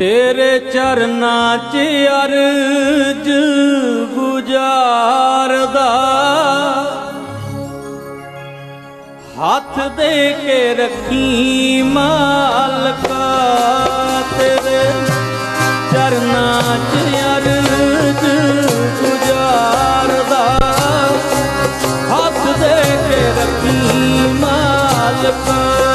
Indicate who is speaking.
Speaker 1: ਤੇਰੇ ਚਰਨਾਂ 'ਚ ਅਰਜ 부ਜਾਰਦਾ ਹੱਥ ਦੇ ਕੇ ਰੱਖੀ ਮਾਲਕਾ ਤੇਰੇ ਚਰਨਾਂ 'ਚ ਅਰਜ 부ਜਾਰਦਾ ਹੱਥ ਦੇ ਕੇ ਰੱਖੀ ਮਾਲਕਾ